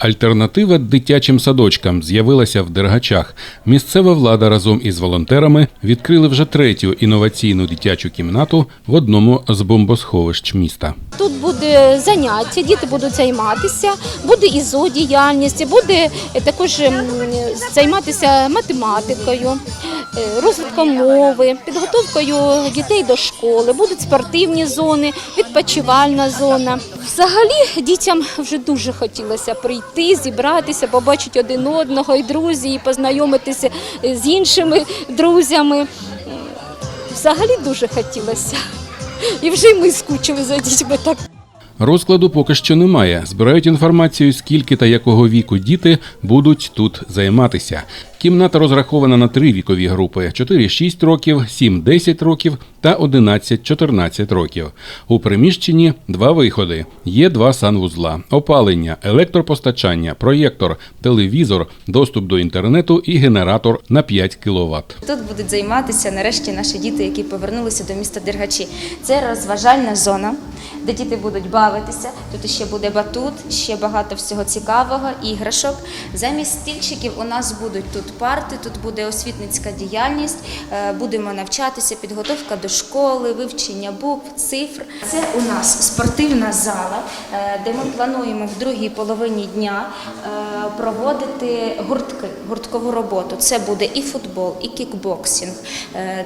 Альтернатива дитячим садочкам з'явилася в Дергачах. Місцева влада разом із волонтерами відкрили вже третю інноваційну дитячу кімнату в одному з бомбосховищ міста. Тут буде заняття, діти будуть займатися, буде і зоодіяльність, буде е, також ем, займатися математикою, е, розвитком мови, підготовкою дітей до школи, будуть спортивні зони, відпочивальна зона. Взагалі дітям вже дуже хотілося прийти, зібратися, побачити один одного і друзі, і познайомитися з іншими друзями. Взагалі дуже хотілося. І вже ми скучили за дітьми так. Розкладу поки що немає. Збирають інформацію, скільки та якого віку діти будуть тут займатися. Кімната розрахована на три вікові групи: 4-6 років, 7-10 років та 11-14 років. У приміщенні два виходи. Є два санвузла: опалення, електропостачання, проєктор, телевізор, доступ до інтернету і генератор на 5 кВт. Тут будуть займатися нарешті наші діти, які повернулися до міста Дергачі. Це розважальна зона, де діти будуть бавитися. Тут ще буде батут, ще багато всього цікавого, іграшок. Замість стільчиків у нас будуть тут парти, тут буде освітницька діяльність, е, будемо навчатися, підготовка до школи, вивчення букв, цифр. Це у нас спортивна зала, е, де ми плануємо в другій половині дня е, проводити гуртки, гурткову роботу. Це буде і футбол, і кікбоксинг,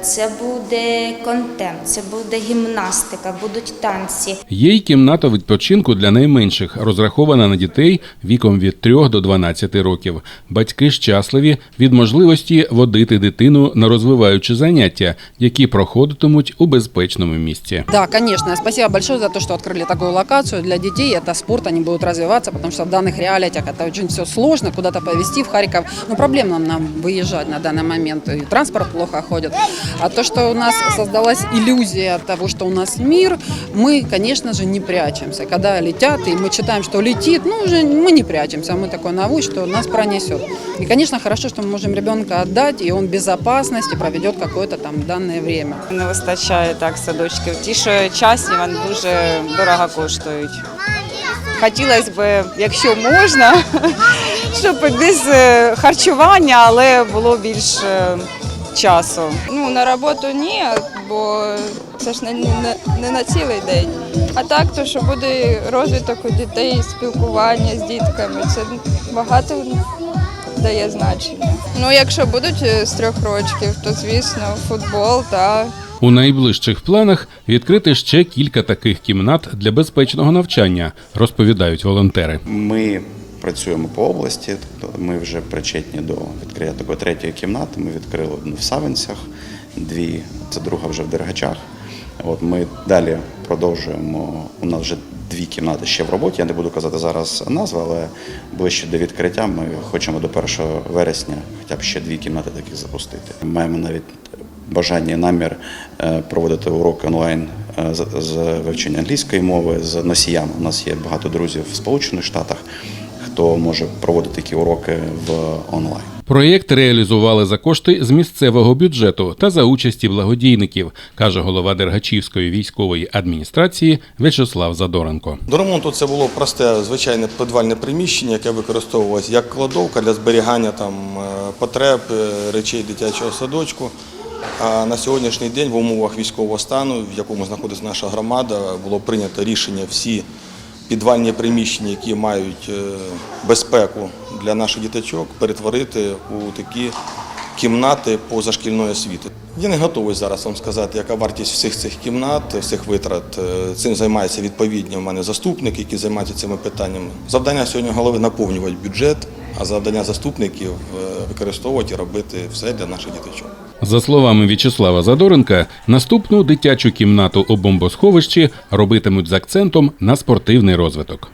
це буде контент, це буде гімнастика, будуть танці. Є й кімната відпочинку для найменших, розрахована на дітей віком від 3 до 12 років. Батьки щасливі від можливості водити дитину на розвиваючі заняття, які проходитимуть у безпечному місці. Да, конечно. Спасибо большое за то, что открыли такую локацию для детей. Это спорт, они будут развиваться, потому что в данных реалиях это очень все сложно, куда-то повезти в Харьков. Ну, проблемно нам выезжать на данный момент, и транспорт плохо ходит. А то, что у нас создалась иллюзия того, что у нас мир, мы, конечно же, не прячемся. Когда летят, и мы читаем, что летит, ну, уже мы не прячемся, мы такой навык, что нас пронесет. И, конечно, хорошо, что мы можем ребенка отдать, и он в безопасности проведет какое-то там данное время. Не вистачає так садочків. Ті, що частні, вони дуже дорого коштують. Хотілося б, якщо можна, щоб без е, харчування, але було більше часу. Ну, на роботу ні, бо це ж не, не, не на цілий день. А так, то що буде розвиток у дітей, спілкування з дітками, це багато дає значення. Ну, якщо будуть е, з трьох років, то звісно футбол та У найближчих планах відкрити ще кілька таких кімнат для безпечного навчання, розповідають волонтери. Ми працюємо по області, тобто ми вже причетні до відкриття такої третьої кімнати. Ми відкрили одну в Савинцях, дві, це друга вже в Дергачах. От ми далі продовжуємо. У нас вже дві кімнати ще в роботі. Я не буду казати зараз назви, але ближче до відкриття ми хочемо до 1 вересня хоча б ще дві кімнати такі запустити. Маємо навіть бажання і намір е, проводити уроки онлайн е, з вивчення англійської мови з носіями. У нас є багато друзів в Сполучених Штатах, хто може проводити такі уроки в онлайн. Проєкт реалізували за кошти з місцевого бюджету та за участі благодійників, каже голова Дергачівської військової адміністрації В'ячеслав Задоренко. До ремонту це було просте звичайне підвальне приміщення, яке використовувалось як кладовка для зберігання там е, потреб, е, речей дитячого садочку. А на сьогоднішній день в умовах військового стану, в якому знаходиться наша громада, було прийнято рішення всі підвальні приміщення, які мають е, безпеку для наших діточок, перетворити у такі кімнати позашкільної освіти. Я не готовий зараз вам сказати, яка вартість всіх цих кімнат, всіх витрат. Е, Цим займаються відповідні в мене заступники, які займаються цими питаннями. Завдання сьогодні голови наповнювати бюджет, а завдання заступників е, використовувати і робити все для наших діточок. За словами В'ячеслава Задоренка, наступну дитячу кімнату у бомбосховищі робитимуть з акцентом на спортивний розвиток.